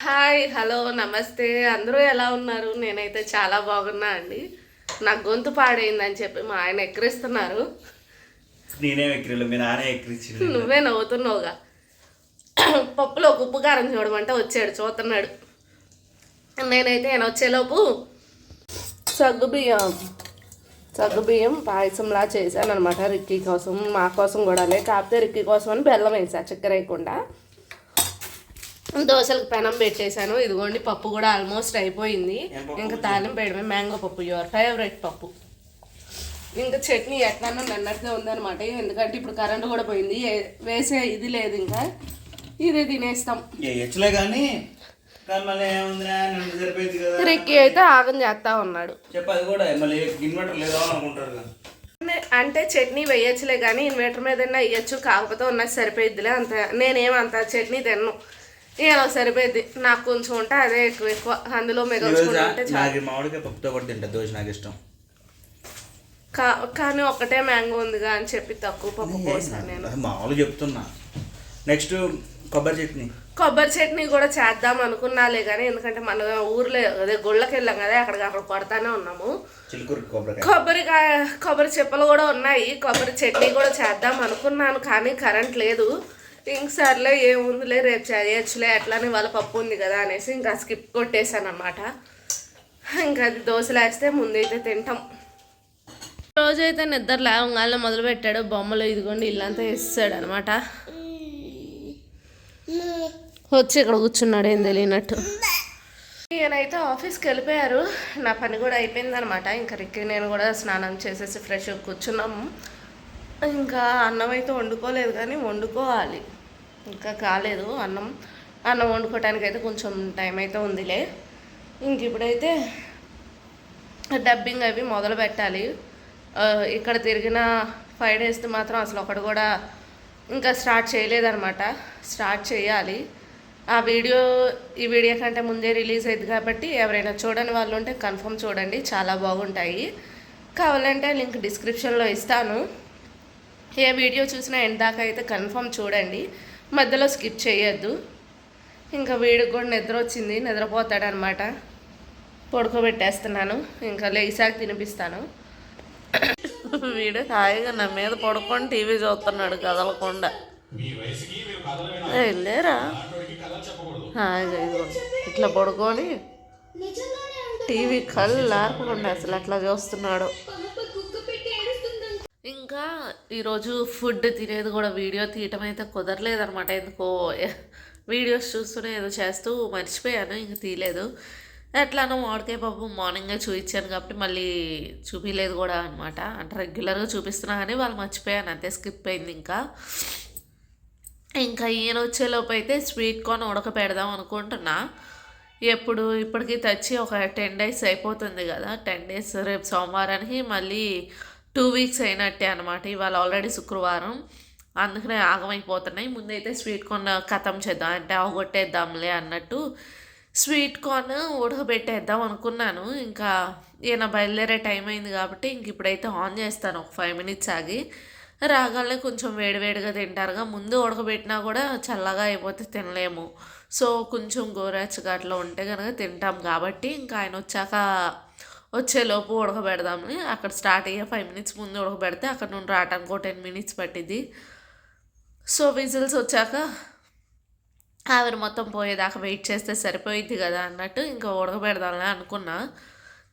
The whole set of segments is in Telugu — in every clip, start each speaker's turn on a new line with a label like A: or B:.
A: హాయ్ హలో నమస్తే. అందరూ ఎలా ఉన్నారు? నేనైతే చాలా బాగున్నా అండి. నా గొంతు పాడైందని చెప్పి మా ఆయన ఎక్కిరిస్తున్నారు.
B: నేనే మీ
A: నువ్వే నవ్వుతున్నావుగా. పప్పులో ఉప్పు కారం చూడమంటే వచ్చాడు చూస్తున్నాడు. నేనైతే ఆయన వచ్చేలోపు సగ్గు బియ్యం సగ్గు బియ్యం పాయసంలా చేశాను అనమాట రిక్కీ కోసం మా కోసం కూడా కాకపోతే రిక్కీ కోసం అని బెల్లం వేసా చక్కెర వేయకుండా. దోశలకు పెనం పెట్టేశాను. ఇదిగోండి పప్పు కూడా ఆల్మోస్ట్ అయిపోయింది? ఇంకా తాలింపు వేయడమే మ్యాంగో పప్పు యువర్ ఫేవరెట్ పప్పు. ఇంకా చట్నీ ఎట్లన్నా నన్నట్టుగా ఉందన్నమాట. ఎందుకంటే ఇప్పుడు కరెంట్ కూడా పోయింది. వేసే ఇది లేదు ఇంకా. ఇదే తినేస్తాం.
B: కానీ
A: రిక్కీ అయితే ఆగం చేస్తా ఉన్నాడు. అంటే చట్నీ వేయచ్చులే కానీ ఇన్వర్టర్ మీద వేయచ్చు. కాకపోతే ఉన్నది సరిపోయిద్దిలే అంత. నేనేమంత చట్నీ తిన్ను. ఏమో సరిపోయిద్ది. నాకు కొంచెం ఉంటే అదే ఎక్కువ ఎక్కువ. అందులో మిగల్చుకుంటే చాలు.
B: నాకు మామిడికాయ పప్పుతో కూడా తింటా దోశ నాకు ఇష్టం.
A: కానీ ఒకటే మ్యాంగో ఉందిగా అని చెప్పి తక్కువ పప్పు పోసాను నేను.
B: మామూలు చెప్తున్నా. నెక్స్ట్ కొబ్బరి చట్నీ.
A: కొబ్బరి చట్నీ కూడా చేద్దాం అనుకున్నాలే కానీ ఎందుకంటే మన ఊర్లో అదే గుళ్ళకి వెళ్ళాం కదా అక్కడికి అక్కడ కొడతానే ఉన్నాము.
B: కొబ్బరికాయ
A: కొబ్బరి చెప్పలు కూడా ఉన్నాయి. కొబ్బరి చట్నీ కూడా చేద్దాం అనుకున్నాను కానీ కరెంట్ లేదు. ఇంక సర్లే ఏముందిలే రేపు చేయొచ్చులే అట్లానే వాళ్ళ పప్పు ఉంది కదా అనేసి ఇంకా స్కిప్ కొట్టేశాను అనమాట ఇంకా అది దోశలు వేస్తే ముందైతే తింటాం. రోజైతే నిద్ర లేవగానే మొదలు పెట్టాడు బొమ్మలు ఇదిగోండి ఇల్లంతా వేస్తాడు అనమాట వచ్చి ఇక్కడ కూర్చున్నాడు ఏం తెలియనట్టు. ఈయనైతే ఆఫీస్కి వెళ్ళిపోయారు. నా పని కూడా అయిపోయిందనమాట ఇంకా రిక్కి నేను కూడా స్నానం చేసేసి ఫ్రెష్ కూర్చున్నాము. ఇంకా అన్నం అయితే వండుకోలేదు కానీ వండుకోవాలి. ఇంకా కాలేదు అన్నం. అన్నం వండుకోవటానికి అయితే కొంచెం టైం అయితే ఉందిలే. ఇంక ఇప్పుడైతే డబ్బింగ్ అవి మొదలు పెట్టాలి. ఇక్కడ తిరిగిన ఫైవ్ డేస్ మాత్రం అసలు ఒకటి కూడా ఇంకా స్టార్ట్ చేయలేదన్నమాట. స్టార్ట్ చేయాలి. ఆ వీడియో ఈ వీడియో కంటే ముందే రిలీజ్ అయింది కాబట్టి ఎవరైనా చూడని వాళ్ళు ఉంటే కన్ఫర్మ్ చూడండి. చాలా బాగుంటాయి. కావాలంటే లింక్ డిస్క్రిప్షన్లో ఇస్తాను. ఏ వీడియో చూసినా ఎండ్ దాకా అయితే కన్ఫర్మ్ చూడండి. మధ్యలో స్కిప్ చేయొద్దు. ఇంకా వీడికి కూడా నిద్ర వచ్చింది నిద్రపోతాడనమాట. పడుకోబెట్టేస్తున్నాను. ఇంకా లేసాక తినిపిస్తాను. వీడు హాయిగా నా మీద పడుకొని టీవీ చూస్తున్నాడు కదలకుండా. వెళ్ళారా హాయిగా ఇదిగో ఇట్లా పడుకొని టీవీ కళ్ళు ఆర్పకుండా అసలు అట్లా చూస్తున్నాడు. ఇంకా ఈరోజు ఫుడ్ తినేది కూడా వీడియో తీయటం అయితే కుదరలేదనమాట ఎందుకో వీడియోస్ చూస్తూనే ఏదో చేస్తూ మర్చిపోయాను ఇంక తీయలేదు. ఎట్లానో మామిడికాయ పప్పు మార్నింగే చూపించాను కాబట్టి మళ్ళీ చూపించలేదు కూడా అనమాట అంటే రెగ్యులర్గా చూపిస్తున్నా కానీ వాళ్ళు మర్చిపోయాను అంతే స్కిప్ అయింది ఇంకా. ఇంకా ఈయన వచ్చేలోపు అయితే స్వీట్ కార్న్ ఉడకపెడదాం అనుకుంటున్నా. ఎప్పుడు ఇప్పటికి తెచ్చి ఒక టెన్ డేస్ అయిపోతుంది కదా టెన్ డేస్ రేపు సోమవారానికి మళ్ళీ టూ వీక్స్ అయినట్టే అనమాట ఇవాళ ఆల్రెడీ శుక్రవారం. అందుకనే ఆగమైపోతున్నాయి. ముందైతే స్వీట్ కార్న్ కథం చేద్దాం అంటే అవగొట్టేద్దాంలే అన్నట్టు స్వీట్ కార్న్ ఉడకబెట్టేద్దాం అనుకున్నాను. ఇంకా ఈయన బయలుదేరే టైం అయింది కాబట్టి ఇంక ఇప్పుడైతే ఆన్ చేస్తాను. ఒక ఫైవ్ మినిట్స్ ఆగి రాగానే కొంచెం వేడివేడిగా తింటారుగా. ముందు ఉడకబెట్టినా కూడా చల్లగా అయిపోతే తినలేము. సో కొంచెం గోరాచుగా అట్లా ఉంటే కనుక తింటాం కాబట్టి ఇంకా ఆయన వచ్చాక వచ్చేలోపు ఉడకబెడదామని అక్కడ స్టార్ట్ అయ్యే ఫైవ్ మినిట్స్ ముందు ఉడకబెడితే అక్కడ నుండి రావడానికి ఒక టెన్ మినిట్స్ పట్టింది సో విజిల్స్ వచ్చాక ఆవిరి మొత్తం పోయేదాకా వెయిట్ చేస్తే సరిపోయిద్ది కదా అన్నట్టు ఇంకా ఉడకబెడదాంలే అనుకున్నా.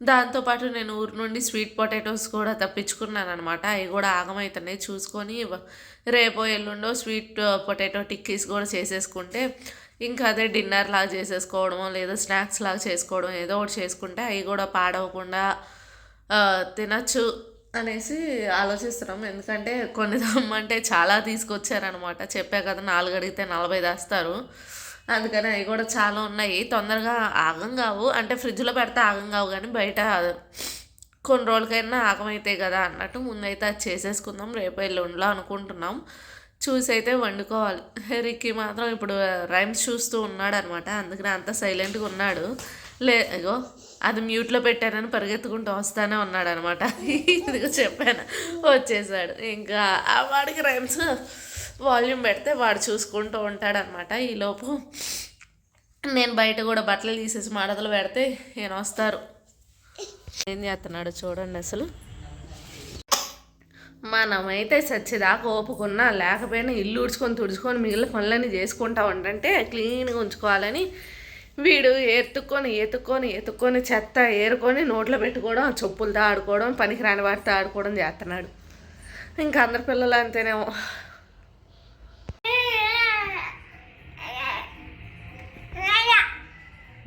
A: దాంతోపాటు నేను ఊరు నుండి స్వీట్ పొటాటోస్ కూడా తప్పించుకున్నాను అనమాట అవి కూడా ఆగమవుతున్నాయి చూసుకొని రేపో ఎల్లుండో స్వీట్ పొటాటో టిక్కీస్ కూడా చేసేసుకుంటే ఇంకా అదే డిన్నర్ లాగా చేసేసుకోవడమో లేదా స్నాక్స్ లాగా చేసుకోవడం ఏదో ఒకటి చేసుకుంటే అవి కూడా పాడవకుండా తినచ్చు అనేసి ఆలోచిస్తున్నాం. ఎందుకంటే కొన్ని దమ్మంటే చాలా తీసుకొచ్చారనమాట చెప్పా కదా నాలుగు అడిగితే నలభై దాస్తారు. అందుకని అవి కూడా చాలా ఉన్నాయి. తొందరగా ఆగం కావు. అంటే ఫ్రిడ్జ్లో పెడితే ఆగం కావు కానీ బయట కొన్ని రోజులకైనా ఆగమైతాయి కదా అన్నట్టు ముందైతే అది చేసేసుకుందాం. రేపు ఎల్లుండిలో అనుకుంటున్నాం. చూసి అయితే వండుకోవాలి. రిక్కి మాత్రం ఇప్పుడు రైమ్స్ చూస్తూ ఉన్నాడు అనమాట అందుకని అంత సైలెంట్గా ఉన్నాడు. లే ఇగో అది మ్యూట్లో పెట్టానని పరిగెత్తుకుంటూ వస్తానే ఉన్నాడు అనమాట ఇదిగో చెప్పాను. వచ్చేసాడు. ఇంకా ఆ వాడికి రైమ్స్ వాల్యూమ్ పెడితే వాడు చూసుకుంటూ ఉంటాడనమాట. ఈలోపు నేను బయట కూడా బట్టలు తీసేసి మడతలు పెడితే ఈయన వస్తారు. ఏం చేస్తున్నాడు చూడండి అసలు. మనమైతే చచ్చేదాకా ఓపుకున్నా లేకపోయినా ఇల్లు ఉడుచుకొని తుడుచుకొని మిగిలిన పనులన్నీ చేసుకుంటా ఉండంటే క్లీన్గా ఉంచుకోవాలని వీడు ఎత్తుక్కొని ఎత్తుక్కొని ఎత్తుక్కొని చెత్త ఏరుకొని నోట్లో పెట్టుకోవడం చెప్పులతో ఆడుకోవడం పనికిరాని వాటితో ఆడుకోవడం చేస్తున్నాడు ఇంకా అందరి పిల్లలు అంతేనేమో.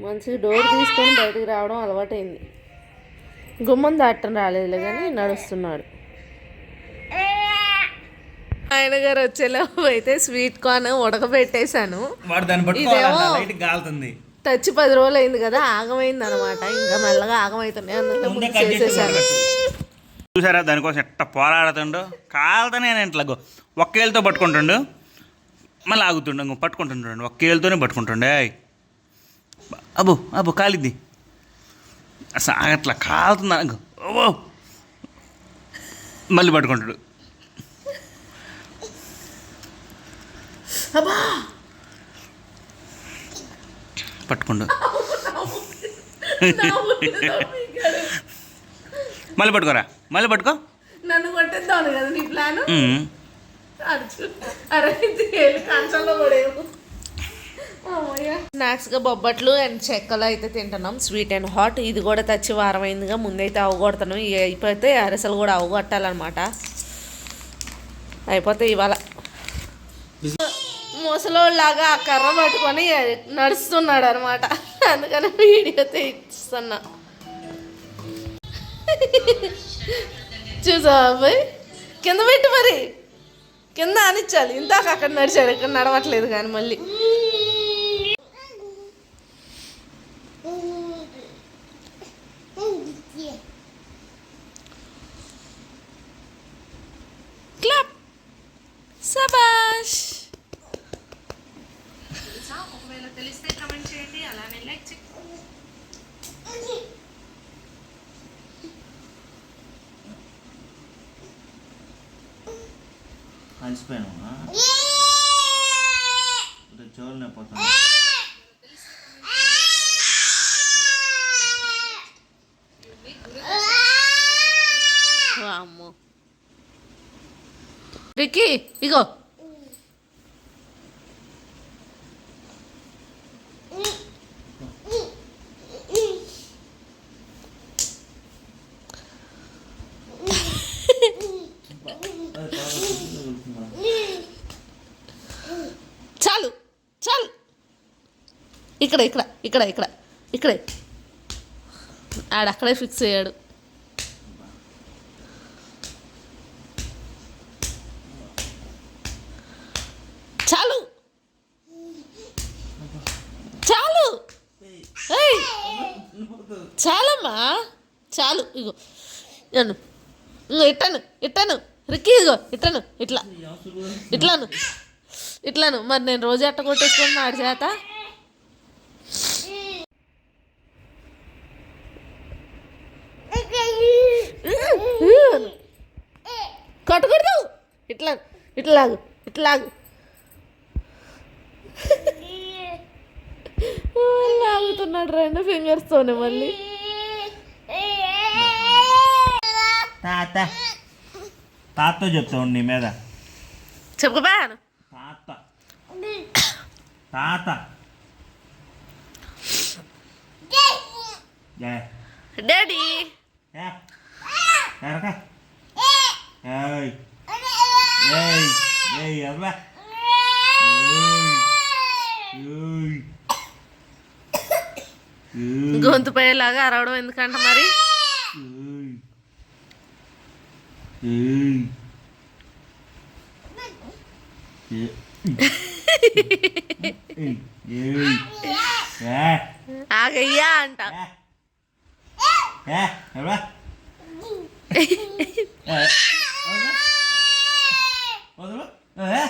A: మంచి డోర్ తీసుకొని బయటకు రావడం అలవాటైంది. గుమ్మం దాటం రాలేదులే కానీ నడుస్తున్నాడు. ఆయన గారు వచ్చేలోపు అయితే స్వీట్ కార్న్ ఉడకబెట్టేశాను.
B: వాడు దాన్ని పట్టుకోవాలన్న లైట్ గాలుతుంది.
A: తెచ్చి పది రోజులు అయింది కదా ఆగమైంది అనమాట ఇంకా మెల్లగా ఆగమవుతున్నాయి అందుకే చేసేసాను.
B: చూసారా దానికోసం ఎట్ట పోరాడుతుండో? కాలుతోనే ఇట్లా ఒక్క ఏళ్ళతో పట్టుకుంటుండు. మళ్ళీ ఆగుతుండు ఇంకో పట్టుకుంటుంటాడు ఒక్క ఏళ్ళతోనే పట్టుకుంటుండే. అబ్బో అబ్బో కాలిద్ది అసలు ఆగట్లా కాలుతుంది? ఓ మళ్ళీ పట్టుకుంటాడు.
A: అబ్బా!
B: పట్టుకుండు. మళ్ళీ పట్టుకోరా? మళ్ళీ పట్టుకో.
A: నన్ను కొట్టేద్దాను కదా నీ ప్లాన్. అరే కంచంలో పడేవు. స్నాక్స్గా బొబ్బట్లు అండ్ చెక్కలు అయితే తింటున్నాం. స్వీట్ అండ్ హాట్ ఇది కూడా తెచ్చి వారం అయిందిగా ముందైతే అవగొడతాను అయిపోతే అరసలు కూడా అవగొట్టాలన్నమాట అయిపోతే ఇవాళ ముసలోళ్ళలాగా ఆ కర్ర పట్టుకొని నడుస్తున్నాడు అనమాట అందుకని వీడియో తీస్తున్నా. చూసా అబ్బాయి? కింద పెట్టు మరి. కింద అనిచ్చాలి. ఇందాక అక్కడ నడిచాడు ఇక్కడ నడవట్లేదు కానీ మళ్ళీ. క్లాప్. సబాష్. ఒకవేళ తెలిస్తే కమెంట్ చేయండి. అలానే లైక్ చేయండి
B: అలసిపోయాను చెవులు నొప్పి
A: వామ్మో. విక్కీ ఇగో చాలు చాలు ఇక్కడ ఇక్కడ ఇక్కడ ఇక్కడ ఇక్కడే. ఆడక్కడే ఫిక్స్ అయ్యాడు. చాలు! చాలు! చాలమ్మా! చాలు ఇగో. నన్ను. ఇంకో ఇట్టాను ఇట్టను. రిక్కి ఇదిగో ఇట్టాను ఇట్లా. ఇట్లాను. ఇట్లాను. మరి నేను రోజు ఎట్ట కొట్టేసుకున్నా ఆడి చేత? ఇట్లా ఇట్లాగు ఇట్లాగు. లాగుతున్నాడు రెండు ఫింగర్స్తోనే మళ్ళీ.
B: తాత తాతతో చెప్తావు నీ మీద.
A: చెప్పుకోబాను
B: తాత తాత.
A: డాడీ.
B: ఎరక. ఏయ్ ఏయ్ ఏయ్ ఎర్రా ఏయ్ ఏయ్ ఏయ్
A: గొంతు పోయేలాగా అరవడం ఎందుకంట మరి? ఆగయ్యా అంట.
B: ఏ ఎర్రా ఏ వదలు వదలు ఏ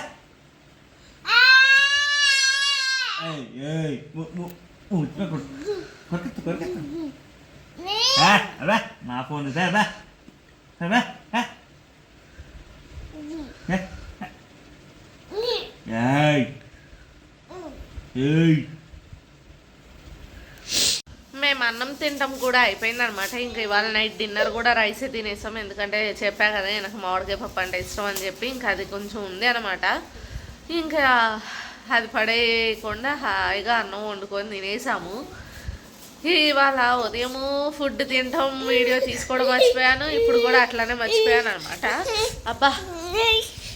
B: ఏయ్ ఏయ్ ము ము ము కొరకెత్తు కొరకెత్తు ఏ అబ్బా నా ఫోన్ ఇదే అబ్బా అబ్బా ఏ ఏయ్ ఏయ్
A: మేము అన్నం తింటాం కూడా అయిపోయింది అనమాట ఇంకా ఇవాళ నైట్ డిన్నర్ కూడా రైసే తినేసాం. ఎందుకంటే చెప్పా కదా నాకు మామిడికాయ పప్పు అంటే ఇష్టం అని చెప్పి ఇంకా అది కొంచెం ఉంది అనమాట ఇంకా అది పడేయకుండా హాయిగా అన్నం వండుకొని తినేసాము. ఇవాళ ఉదయము ఫుడ్ తింటాం వీడియో తీసుకోవడం మర్చిపోయాను. ఇప్పుడు కూడా అట్లానే మర్చిపోయాను అనమాట అబ్బా!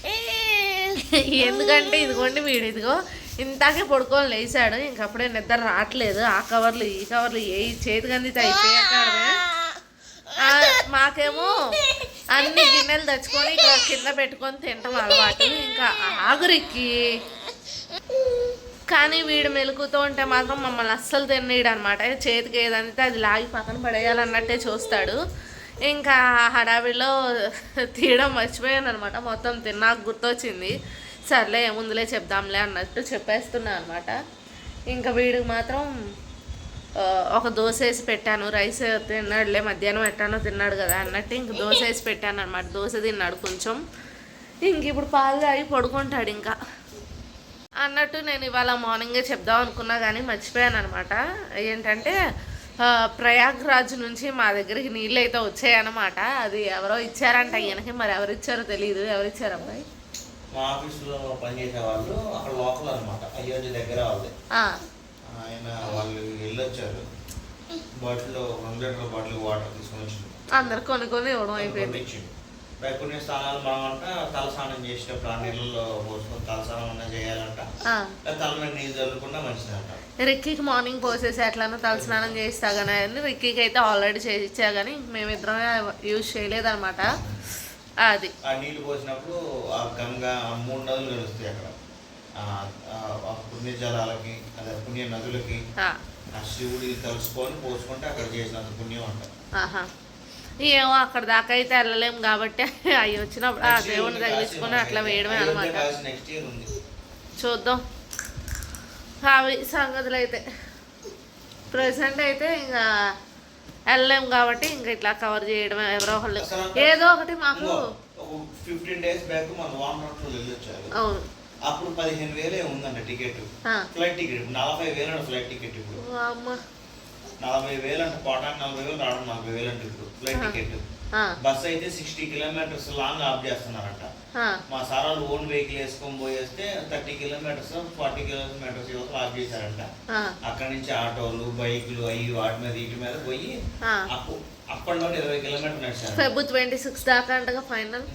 A: ఎందుకంటే ఇదిగోండి వీడు ఇదిగో. ఇంతాకే పడుకొని లేచాడు. ఇంకప్పుడే నిద్ర రావట్లేదు. ఆ కవర్లు ఈ కవర్లు ఏ చేతి అందితే అయిపోయాక మాకేమో అన్ని గిన్నెలు తెచ్చుకొని ఇక్కడ కింద పెట్టుకొని తింటాం అలవాటు. ఇంకా ఆగురికి. కానీ వీడు మెలుకుతూ ఉంటే మాత్రం మమ్మల్ని అస్సలు తిన్నీడు అనమాట చేతికి ఏదంటే అది లాగి పక్కన పడేయాలన్నట్టే చూస్తాడు. ఇంకా హడావిడిలో తీయడం మర్చిపోయాను అనమాట మొత్తం తిన్నాక గుర్తొచ్చింది. సర్లే ఏముందులే చెప్దాంలే అన్నట్టు చెప్పేస్తున్నా అనమాట ఇంకా వీడికి మాత్రం ఒక దోశ వేసి పెట్టాను. రైస్ తిన్నాడులే మధ్యాహ్నం ఎట్టానో తిన్నాడు కదా అన్నట్టు ఇంక దోశ వేసి పెట్టాను అనమాట దోశ తిన్నాడు కొంచెం. ఇంక ఇప్పుడు పాలు తాగి పడుకుంటాడు ఇంకా. అన్నట్టు నేను ఇవాళ మార్నింగే చెప్దాం అనుకున్నా కానీ మర్చిపోయాను అనమాట ఏంటంటే ప్రయాగ్రాజ్ నుంచి మా దగ్గరికి నీళ్ళు అయితే వచ్చాయన్నమాట. అది ఎవరో ఇచ్చారంట ఈయనకి మరి ఎవరు ఇచ్చారో తెలియదు ఎవరు ఇచ్చారు అబ్బాయి?
B: మా ఆఫీస్లో పనిచేసే వాళ్ళు అక్కడ లోకల్ అనమాట అయోధ్య దగ్గర వాళ్ళది ఆయన వాళ్ళు వెళ్ళొచ్చారు. బాటిల్ రెండు లీటర్ బాటిల్ వాటర్ తీసుకొని వచ్చిండు.
A: అందరు కొన్ని ఇవ్వడం అయిపోయింది.
B: కొన్ని స్థానాలు మనమంట తలస్నానం చేసేటప్పుడు ఆ నీళ్ళలో పోసుకొని తలస్నానం అన్నా చేయాలంట. తల మీద నీళ్ళు చల్లుకుండా మంచిదంట.
A: రిక్కీకి మార్నింగ్ పోసేసి ఎట్లనో తలస్నానం చేస్తా కానీ రిక్కీకి అయితే ఆల్రెడీ చేసి ఇచ్చా కానీ మేమిద్దరం యూజ్ చేయలేదన్నమాట. అది.
B: ఆ నీళ్ళు పోసినప్పుడు ఆ గంగ ఆ మూడు నదులు కలుస్తాయి అక్కడ. ఆ- ఆ- ఆ పుణ్య జలాలకి అదే పుణ్య నదులకి ఆ, శివుడి తలుసుకొని పోసుకుంటే అక్కడ చేసినంత పుణ్యం
A: ఏమో అక్కడ దాకా అయితే వెళ్ళలేము కాబట్టి అవి వచ్చినప్పుడు ఆ దేవుని తగిలించుకొని అట్లా వేయడమే అనమాట చూద్దాం. అవి సంగతులు అయితే ప్రజెంట్ అయితే ఇంకా వెళ్ళలేము కాబట్టి ఇంకా ఇట్లా కవర్ చేయడమే ఎవరో ఒకళ్ళు. ఏదో ఒకటి మాకు
B: ఫిఫ్టీన్ డేస్ బ్యాక్ మన వామనట్లో వెళ్ళొచ్చారు.
A: అవును.
B: అప్పుడు పదిహేను వేలే ఉందంట టికెట్. ఫ్లైట్ టికెట్ నలభై వేలు అంట ఫ్లైట్ టికెట్ ఇప్పుడు. నలభై వేలు అంటే పోవడానికి నలభై వేలు రావడం నలభై వేలు అంటే ఇప్పుడు ఫ్లైట్. టికెట్. బస్ అయితే సిక్స్టీ కిలోమీటర్స్ లాంగ్ ఆఫ్ చేస్తున్నారంట. మా సార్ వాళ్ళు ఓన్ వెహికల్ వేసుకొని పోయేస్తే థర్టీ కిలోమీటర్స్ ఫార్టీ కిలోమీటర్స్ యువతలు ఆఫ్ చేశారంట. అక్కడి నుంచి ఆటోలు బైకులు అవి వాటి మీద వీటి మీద పోయి. అప్ అండ్ డౌన్ ఇరవై కిలోమీటర్లు నడిచారు
A: ఫెబ్ ట్వంటీ సిక్స్ దాకా అంటగా ఫైనల్?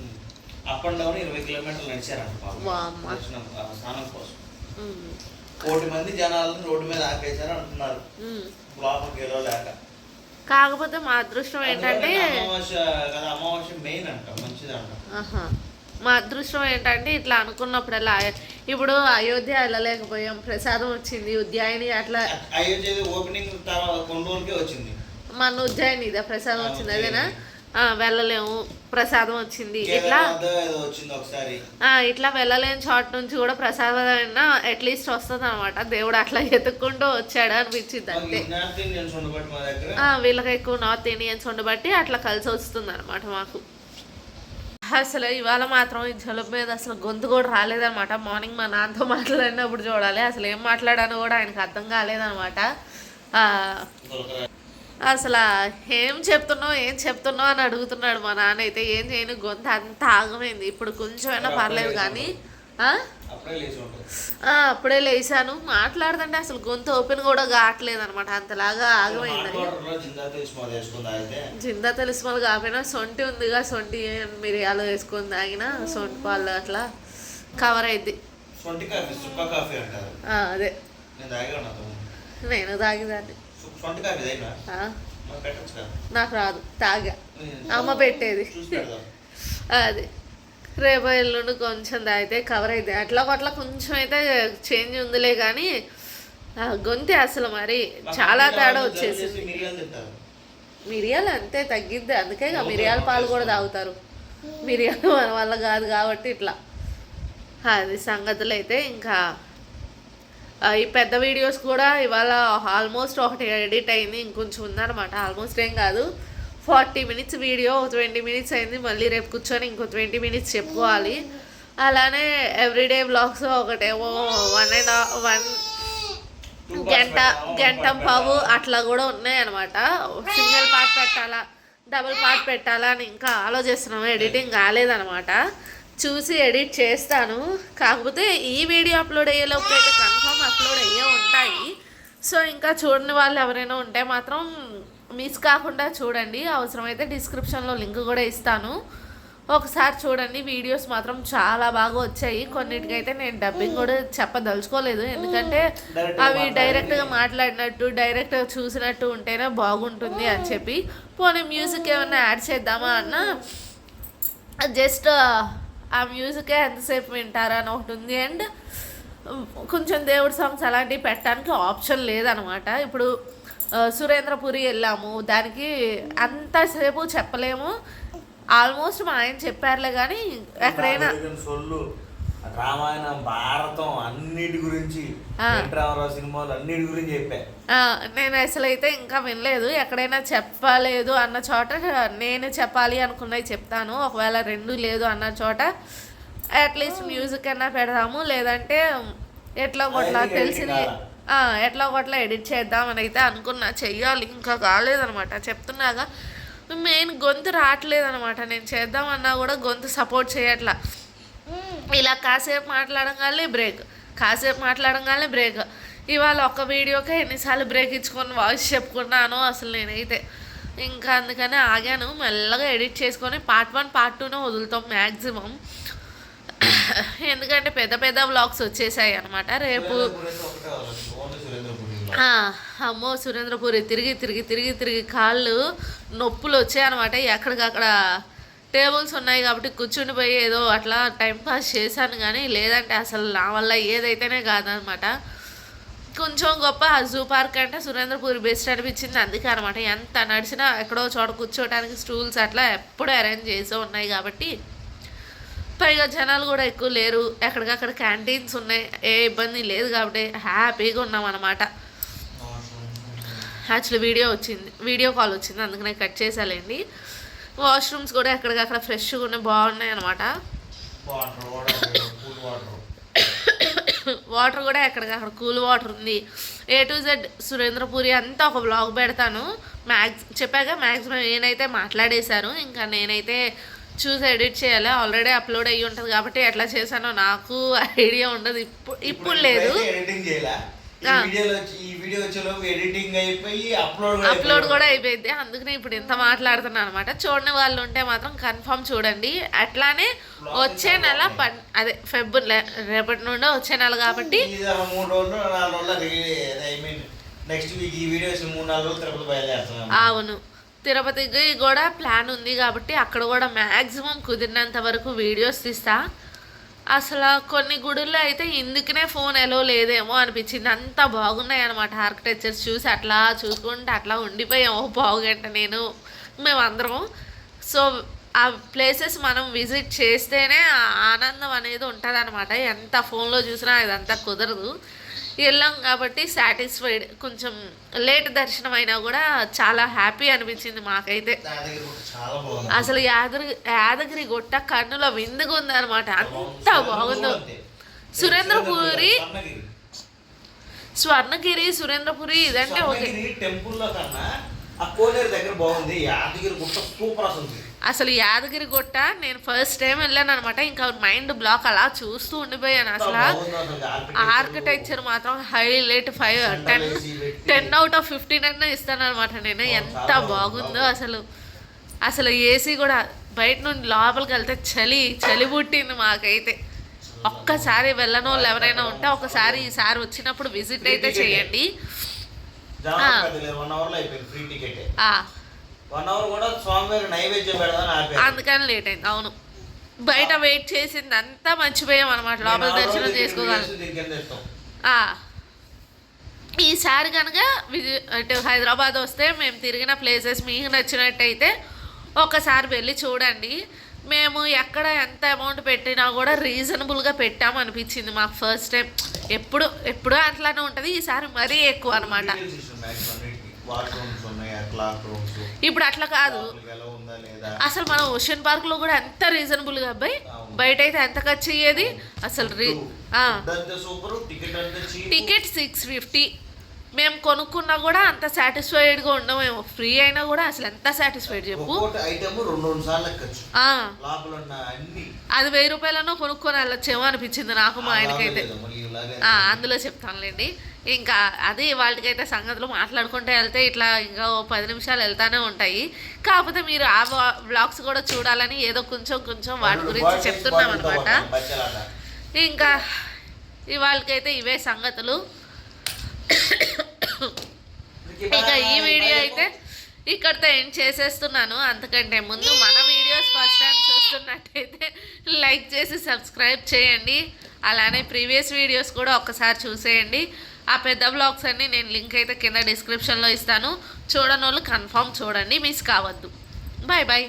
B: అప్ అండ్ డౌన్ ఇరవై కిలోమీటర్లు నడిచారంట స్నానం కోసం. కోటి మంది జనాలను రోడ్డు మీద ఆపేశారు అంటున్నారు. లోపలికి వెళ్ళో లేక
A: కాకపోతే మా అదృష్టం ఏంటంటే. మా అదృష్టం ఏంటంటే ఇట్లా అనుకున్నప్పుడల్లా ఇప్పుడు అయోధ్య వెళ్ళలేకపోయాం ప్రసాదం వచ్చింది ఉద్యాయిని అట్లా
B: అయోధ్య ఓపెనింగ్ వచ్చింది
A: మన ఉజ్జాయిని ఇదా ప్రసాదం వచ్చింది. అదేనా వెళ్ళలేము. ప్రసాదం వచ్చింది. ఇట్లా ఇట్లా వెళ్ళలేని చోట నుంచి కూడా ప్రసాదం అయినా అట్లీస్ట్ వస్తుంది అనమాట దేవుడు అట్లా ఎత్తుక్కుంటూ వచ్చాడు అనిపించింది అంతే. వీళ్ళకి ఎక్కువ నార్త్ ఇండియన్స్ ఉండబట్టి అట్లా కలిసి వస్తుంది అనమాట మాకు. అసలు ఇవాళ మాత్రం ఈ జలుబు మీద అసలు గొంతు కూడా రాలేదనమాట మార్నింగ్ మా నాన్నతో మాట్లాడినప్పుడు చూడాలి. అసలు ఏం మాట్లాడానో కూడా ఆయనకు అర్థం కాలేదనమాట. అసలు ఏం చెప్తున్నావు ఏం చెప్తున్నావు అని అడుగుతున్నాడు మా నాన్న అయితే. ఏం చేయను గొంతు అంత ఆగమైంది. ఇప్పుడు కొంచెమైనా పర్లేదు కానీ ఆ?
B: అప్పుడే
A: లేచాను. మాట్లాడుతుంటే అసలు గొంతు ఓపెన్ కూడా కావట్లేదు అనమాట అంతలాగా ఆగమైంది
B: జిందా
A: మళ్ళీ కాకపోయినా సొంటి ఉందిగా సొంటి మిరియాలు వేసుకొని తాగిన సొంటి పాలు అట్లా కవర్ అయింది అదే.
B: నేను తాగా నాతో
A: నేను తాగేదాన్ని. నాకు రాదు తాగా. అమ్మ పెట్టేది. అది. రేపు ఎల్లుండి కొంచెం తాగితే కవర్ అయితే అట్లా అట్లా కొంచెం అయితే చేంజ్ ఉందిలే కానీ గొంతె అసలు మరి. చాలా తేడా వచ్చేసింది.
B: మిరియాలు
A: అంతే తగ్గిద్ది. అందుకే మిరియాల పాలు కూడా తాగుతారు. మిరియాలు మన వల్ల కాదు కాబట్టి ఇట్లా. అది సంగతులు అయితే ఇంకా ఈ పెద్ద వీడియోస్ కూడా ఇవాళ ఆల్మోస్ట్ ఒకటి ఎడిట్ అయింది ఇంకొంచెం ఉందన్నమాట. ఆల్మోస్ట్ ఏం కాదు forty minutes video twenty minutes అయింది. మళ్ళీ రేపు కూర్చొని ఇంకో ట్వంటీ మినిట్స్ చెప్పుకోవాలి. అలానే ఎవ్రీడే బ్లాగ్స్ ఒకటేమో వన్ అండ్ వన్ గంట గంటం పావు అట్లా కూడా ఉన్నాయి అనమాట సింగిల్ పార్ట్ పెట్టాలా? డబుల్ పార్ట్ పెట్టాలా అని ఇంకా ఆలోచిస్తున్నాము ఎడిటింగ్ కాలేదనమాట చూసి ఎడిట్ చేస్తాను. కాకపోతే ఈ వీడియో అప్లోడ్ అయ్యేలోపు అయితే కన్ఫర్మ్ అప్లోడ్ అయ్యే ఉంటాయి. సో ఇంకా చూడని వాళ్ళు ఎవరైనా ఉంటే మాత్రం మిస్ కాకుండా చూడండి. అవసరమైతే డిస్క్రిప్షన్లో లింక్ కూడా ఇస్తాను. ఒకసారి చూడండి వీడియోస్ మాత్రం చాలా బాగా వచ్చాయి. కొన్నిటికైతే నేను డబ్బింగ్ కూడా చెప్పదలుచుకోలేదు. ఎందుకంటే అవి డైరెక్ట్గా మాట్లాడినట్టు డైరెక్ట్గా చూసినట్టు ఉంటేనే బాగుంటుంది అని చెప్పి. పోనీ మ్యూజిక్ ఏమైనా యాడ్ చేద్దామా అన్న? జస్ట్ ఆ మ్యూజికే ఎంతసేపు వింటారా అని ఒకటి ఉంది. అండ్ కొంచెం దేవుడి సాంగ్స్ అలాంటివి పెట్టడానికి ఆప్షన్ లేదనమాట ఇప్పుడు సురేంద్రపురి వెళ్ళాము. దానికి అంతసేపు చెప్పలేము. ఆల్మోస్ట్ మా ఆయన చెప్పారులే కానీ ఎక్కడైనా
C: సొల్లు రామాయణం భారతం అన్నిటి గురించి రామారావు సినిమాలు అన్నిటి గురించి చెప్పా.
A: నేను అసలు అయితే ఇంకా వినలేదు. ఎక్కడైనా చెప్పలేదు అన్న చోట నేను చెప్పాలి అనుకున్నవి చెప్తాను. ఒకవేళ రెండు లేదు అన్న చోట అట్లీస్ట్ మ్యూజిక్ అన్నా పెడదాము లేదంటే ఎట్లా కొట్లా తెలిసింది ఎట్లా కొట్లా ఎడిట్ చేద్దామని అయితే అనుకున్నా చెయ్యాలి ఇంకా కాలేదనమాట. చెప్తున్నాగా మెయిన్ గొంతు రావట్లేదనమాట. నేను చేద్దామన్నా కూడా గొంతు సపోర్ట్ చేయట్లా. ఇలా కాసేపు మాట్లాడంగానే బ్రేక్. కాసేపు మాట్లాడంగానే బ్రేక్. ఇవాళ ఒక్క వీడియోకే ఎన్నిసార్లు బ్రేక్ ఇచ్చుకొని వాయిస్ చెప్పుకున్నాను అసలు నేనైతే. ఇంకా అందుకనే ఆగాను. మెల్లగా ఎడిట్ చేసుకొని పార్ట్ వన్ పార్ట్ టూనే వదులుతాం మ్యాక్సిమం ఎందుకంటే పెద్ద పెద్ద వ్లాగ్స్ వచ్చేసాయి అనమాట రేపు అమ్మో సురేంద్రపురి తిరిగి తిరిగి తిరిగి తిరిగి కాళ్ళు నొప్పులు వచ్చాయన్నమాట. ఎక్కడికక్కడ టేబుల్స్ ఉన్నాయి కాబట్టి కూర్చుండిపోయి ఏదో అట్లా టైం పాస్ చేశాను కానీ లేదంటే అసలు నా వల్ల ఏదైతేనే కాదనమాట కొంచెం గొప్ప జూ పార్క్ అంటే సురేంద్రపురి బెస్ట్ అనిపించింది అందుకే అనమాట ఎంత నడిచినా ఎక్కడో చోట కూర్చోవడానికి స్టూల్స్ అట్లా ఎప్పుడూ అరేంజ్ చేసే ఉన్నాయి కాబట్టి పైగా జనాలు కూడా ఎక్కువ లేరు. ఎక్కడికక్కడ క్యాంటీన్స్ ఉన్నాయి. ఏ ఇబ్బంది లేదు కాబట్టి హ్యాపీగా ఉన్నాం అనమాట యాక్చువల్లీ వీడియో వచ్చింది. వీడియో కాల్ వచ్చింది. అందుకనే కట్ చేసాలేండి వాష్రూమ్స్ కూడా ఎక్కడికక్కడ ఫ్రెష్గా ఉన్నాయి. బాగున్నాయి అనమాట
C: వాటర్
A: కూడా ఎక్కడికక్కడ కూల్ వాటర్ ఉంది. ఏ టు జెడ్ సురేంద్రపురి అంతా ఒక బ్లాగ్ పెడతాను. మ్యాక్స్ చెప్పాక మ్యాక్సిమం నేనైతే మాట్లాడేశారు ఇంకా నేనైతే చూసి ఎడిట్ చేయాలి. ఆల్రెడీ అప్లోడ్ అయ్యి ఉంటుంది కాబట్టి ఎట్లా చేశానో నాకు ఐడియా ఉండదు. ఇప్పుడు ఇప్పుడు లేదు.
C: అప్లోడ్
A: కూడా అయిపోయింది. అందుకనే ఇప్పుడు ఇంత మాట్లాడుతున్నాను అనమాట. చూడని వాళ్ళు ఉంటే మాత్రం కన్ఫర్మ్ చూడండి. అట్లానే వచ్చే నెల పన్ అదే ఫెబ్ రేపటి నుండి వచ్చే నెల కాబట్టి అవును. తిరుపతికి కూడా ప్లాన్ ఉంది కాబట్టి అక్కడ కూడా మ్యాక్సిమం కుదిరినంత వరకు వీడియోస్ తీస్తా. అసలు కొన్ని గుడుల్లో అయితే ఇందుకనే ఫోన్ ఎలో లేదేమో అనిపించింది. అంత బాగున్నాయి అనమాట ఆర్కిటెక్చర్స్ చూసి అట్లా చూసుకుంటే అట్లా ఉండిపోయామో బాగుంట నేను మేమందరం సో ఆ ప్లేసెస్ మనం విజిట్ చేస్తేనే ఆనందం అనేది ఉంటుంది అనమాట ఎంత ఫోన్లో చూసినా ఇదంతా కుదరదు. వెళ్ళాం కాబట్టి సాటిస్ఫైడ్ కొంచెం లేట్ దర్శనం అయినా కూడా చాలా హ్యాపీ అనిపించింది మాకైతే. అసలు యాదగిరి యాదగిరి గుట్ట కన్నుల విందుగా ఉందన్నమాట అంత బాగుందో. సురేంద్రపురి.
C: స్వర్ణగిరి.
A: సురేంద్రపురి ఇదంటే ఓకే.
C: టెంపుల్లో కన్నా ఆ కోనేరు దగ్గర బాగుంది. యాదగిరి గుట్ట సూపర్ అసలు.
A: అసలు యాదగిరి గుట్ట నేను ఫస్ట్ టైం వెళ్ళాను అనమాట ఇంకా మైండ్ బ్లాక్ అలా చూస్తూ ఉండిపోయాను అసలు. ఆర్కిటెక్చర్ మాత్రం highlight five ten ten out of fifteen అన్న ఇస్తాను అనమాట నేను. ఎంత బాగుందో అసలు. అసలు ఏసీ కూడా బయట నుండి లోపలికి వెళ్తే చలి చలి పుట్టింది మాకైతే. ఒక్కసారి వెళ్ళని వాళ్ళు ఎవరైనా ఉంటే ఒకసారి ఈసారి వచ్చినప్పుడు విజిట్ అయితే చేయండి.
C: వన్ అవర్ కూడా స్వామివారి నైవేద్యం పెడదాని ఆపారు.
A: అందుకని లేట్ అయింది. అవును. బయట వెయిట్ చేసింది అంతా మర్చిపోయాం అనమాట లోపల దర్శనం చేసుకోగలం ఈసారి కనుక విజి అటు హైదరాబాద్ వస్తే మేము తిరిగిన ప్లేసెస్ మీకు నచ్చినట్టయితే ఒకసారి వెళ్ళి చూడండి. మేము ఎక్కడ ఎంత అమౌంట్ పెట్టినా కూడా రీజనబుల్గా పెట్టాము అనిపించింది మాకు ఫస్ట్ టైం. ఎప్పుడు ఎప్పుడూ అట్లానే ఉంటుంది. ఈసారి మరీ ఎక్కువ అనమాట ఇప్పుడు అట్లా కాదు. అసలు మన ఓషన్ పార్క్లో కూడా ఎంత రీజనబుల్గా అబ్బాయి. బయట అయితే ఎంత ఖర్చు అయ్యేది? అసలు
C: అంతే అంతే
A: టికెట్ సిక్స్ ఫిఫ్టీ మేము కొనుక్కున్నా కూడా అంత సాటిస్ఫైడ్గా ఉండమేమో. ఫ్రీ అయినా కూడా అసలు ఎంత సాటిస్ఫైడ్ చెప్పు. అది వెయ్యి రూపాయలనో కొనుక్కొని వెళ్ళొచ్చేమో అనిపించింది నాకు మా ఆయనకైతే. అందులో చెప్తానులేండి. ఇంకా అది వాళ్ళకైతే సంగతులు మాట్లాడుకుంటే వెళ్తే ఇట్లా ఇంకా ఓ పది నిమిషాలు వెళ్తానే ఉంటాయి. కాకపోతే మీరు ఆ బ్లాగ్స్ కూడా చూడాలని ఏదో కొంచెం కొంచెం వాటి గురించి చెప్తున్నాం అనమాట. ఇంకా ఇవాళకైతే ఇవే సంగతులు. ఇక ఈ వీడియో అయితే ఇక్కడితో ఎండ్ చేసేస్తున్నాను. అంతకంటే ముందు మన వీడియోస్ ఫస్ట్ టైం చూస్తున్నట్టయితే లైక్ చేసి సబ్స్క్రైబ్ చేయండి. అలానే ప్రీవియస్ వీడియోస్ కూడా ఒక్కసారి చూసేయండి. ఆ పెద్ద బ్లాగ్స్ అన్ని నేను లింక్ అయితే కింద డిస్క్రిప్షన్లో ఇస్తాను. చూడని వాళ్ళు కన్ఫామ్ చూడండి. మిస్ కావద్దు. Bye bye.